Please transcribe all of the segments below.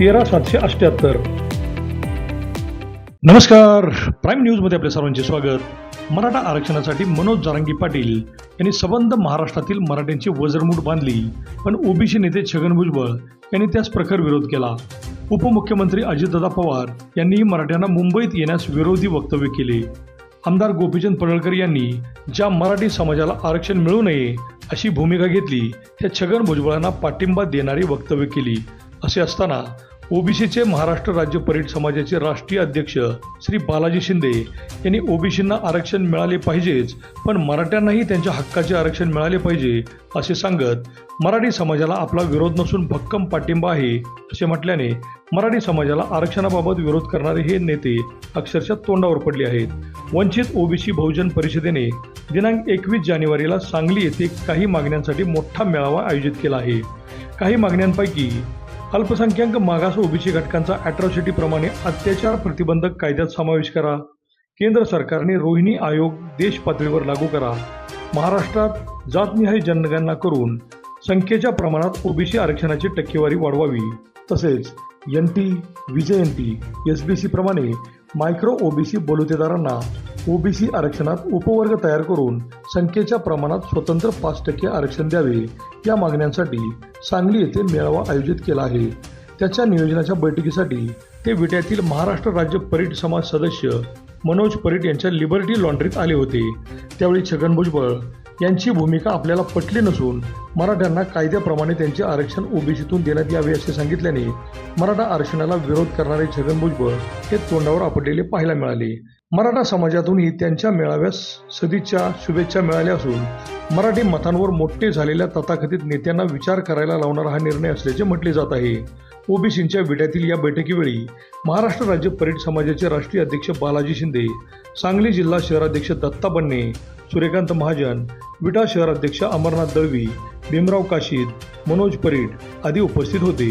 तेरा सातशे अठ्याहत्तर. नमस्कार. प्राईम न्यूजमध्ये आपल्या सर्वांचे स्वागत. मराठा आरक्षणासाठी मनोज जारंगी पाटील यांनी सबंध महाराष्ट्रातील मराठ्यांची वजरमूठ बांधली पण ओबीसी नेते छगन भुजबळ यांनी त्यास प्रखर विरोध केला. उपमुख्यमंत्री अजितदादा पवार यांनीही मराठ्यांना मुंबईत येण्यास विरोधी वक्तव्य केले. आमदार गोपीचंद पडळकर यांनी ज्या मराठी समाजाला आरक्षण मिळू नये अशी भूमिका घेतली त्या छगन भुजबळांना पाठिंबा देणारी वक्तव्य केली. असे असताना ओबीसीचे महाराष्ट्र राज्य परीड समाजाचे राष्ट्रीय अध्यक्ष श्री बालाजी शिंदे यांनी ओबीसींना आरक्षण मिळाले पाहिजेच पण मराठ्यांनाही त्यांच्या हक्काचे आरक्षण मिळाले पाहिजे असे सांगत मराठी समाजाला आपला विरोध नसून भक्कम पाठिंबा आहे असे म्हटल्याने मराठी समाजाला आरक्षणाबाबत विरोध करणारे हे नेते अक्षरशः तोंडावर पडले आहेत. वंचित ओबीसी बहुजन परिषदेने दिनांक एकवीस जानेवारीला सांगली येथे काही मागण्यांसाठी मोठा मेळावा आयोजित केला आहे. काही मागण्यांपैकी अल्पसंख्याक मागास ओबीसी घटकांचा अॅट्रॉसिटीप्रमाणे अत्याचार प्रतिबंधक कायद्यात समावेश करा. केंद्र सरकारने रोहिणी आयोग देश पातळीवर लागू करा. महाराष्ट्रात जातनिहाय जनगणना करून संख्येच्या प्रमाणात ओबीसी आरक्षणाची टक्केवारी वाढवावी. तसेच एन टी विजयंती एस बी सी प्रमाणे मायक्रो ओबीसी बलुतेदारांना ओबीसी आरक्षणात उपवर्ग तयार करून संख्येच्या प्रमाणात स्वतंत्र पाच टक्के आरक्षण द्यावे या मागण्यांसाठी सांगली येथे मेळावा आयोजित केला आहे. त्याच्या नियोजनाच्या बैठकीसाठी ते विट्यातील महाराष्ट्र राज्य परीट समाज सदस्य मनोज परीट यांच्या लिबर्टी लॉन्ड्रीत आले होते. त्यावेळी छगन भुजबळ यांची भूमिका आपल्याला पटली नसून मराठ्यांना कायद्याप्रमाणे त्यांचे आरक्षण ओबीसीतून देण्यात यावे असे सांगितल्याने मराठा आरक्षणाला विरोध करणारे छगन भुजबळ हे तोंडावर आपटलेले पाहायला मिळाले. मराठा समाजातूनही त्यांच्या मेळाव्यास सदिच्छा शुभेच्छा मिळाल्या असून मराठी मतांवर मोठे झालेल्या तथाकथित नेत्यांना विचार करायला लावणारा हा निर्णय असल्याचे म्हटले जात आहे. ओबीसींच्या विड्यातील या बैठकीवेळी महाराष्ट्र राज्य परेड समाजाचे राष्ट्रीय अध्यक्ष बालाजी शिंदे सांगली जिल्हा शहराध्यक्ष दत्ता बन्ने सूर्यकांत महाजन विटा शहराध्यक्ष अमरनाथ दळवी भीमराव काशीद मनोज परीट आदी उपस्थित होते.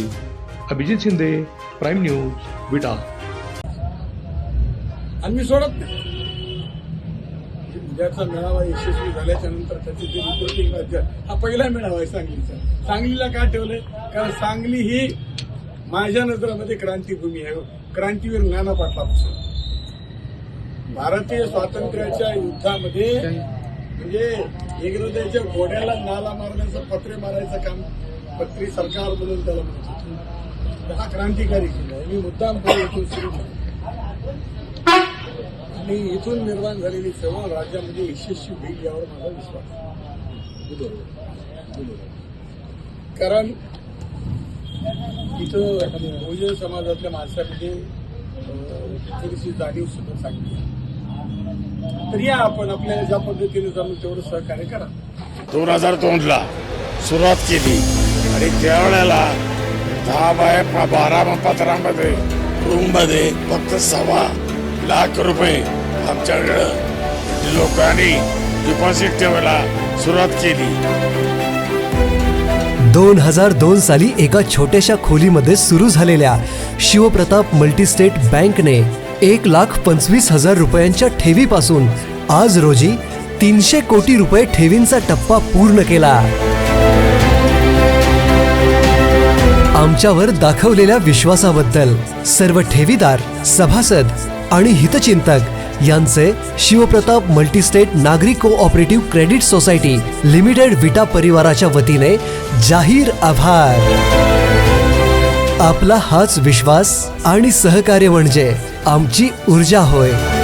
Abhijit Shinde prime news Vita. आणि मी सोडत नाही. उद्याचा मेळावा यशस्वी झाल्याच्यानंतर त्याचे जे रिपोर्टिंग राज्य हा पहिला मेळावा आहे सांगलीचा. सांगलीला का ठेवलंय? कारण सांगली ही माझ्या नजरामध्ये क्रांतीभूमी आहे. क्रांतीवीर नाना पाटलापासून. भारतीय स्वातंत्र्याच्या युद्धामध्ये म्हणजे इंग्रजांच्या घोड्याला नाला मारण्याचं पत्रे मारायचं काम पत्री सरकार म्हणून त्याला म्हणत हा क्रांतिकारी केला आहे. मी मुद्दाम करून इथून सुरू केलं आणि इथून निर्माण झालेली चळवळ राज्यामध्ये यशस्वी होईल यावर माझा विश्वास कारण इथं बहुजन समाजातल्या माणसामध्ये थोडीशी जाणीव सुद्धा सांगितली. तर या आपण आपल्याला ज्या पद्धतीने जमून तेवढं सहकार्य करा. दोन हजार दोनला सुरुवात केली आणि त्यावेळेला दहा बाय बारा पत्रामध्ये रूममध्ये फक्त सव्वा लाख रुपये आमच्याकडं लोकांनी डिपॉझिट ठेवायला सुरुवात केली. दोन हजार दोन साली एका छोट्याशा खोलीमध्ये सुरू झालेल्या शिवप्रताप मल्टीस्टेट बँकने एक लाख पंचवीस हजार रुपयांच्या ठेवीपासून आज रोजी तीनशे कोटी रुपये ठेवींचा टप्पा पूर्ण केला. आमच्यावर दाखवलेल्या विश्वासाबद्दल सर्व ठेवीदार सभासद आणि हितचिंतक यांचे शिवप्रताप मल्टीस्टेट नागरी cooperative credit society limited Vita परिवाराच्या वतीने जाहीर आभार. आपला हाच विश्वास आणि सहकार्य म्हणजे आमची ऊर्जा होय.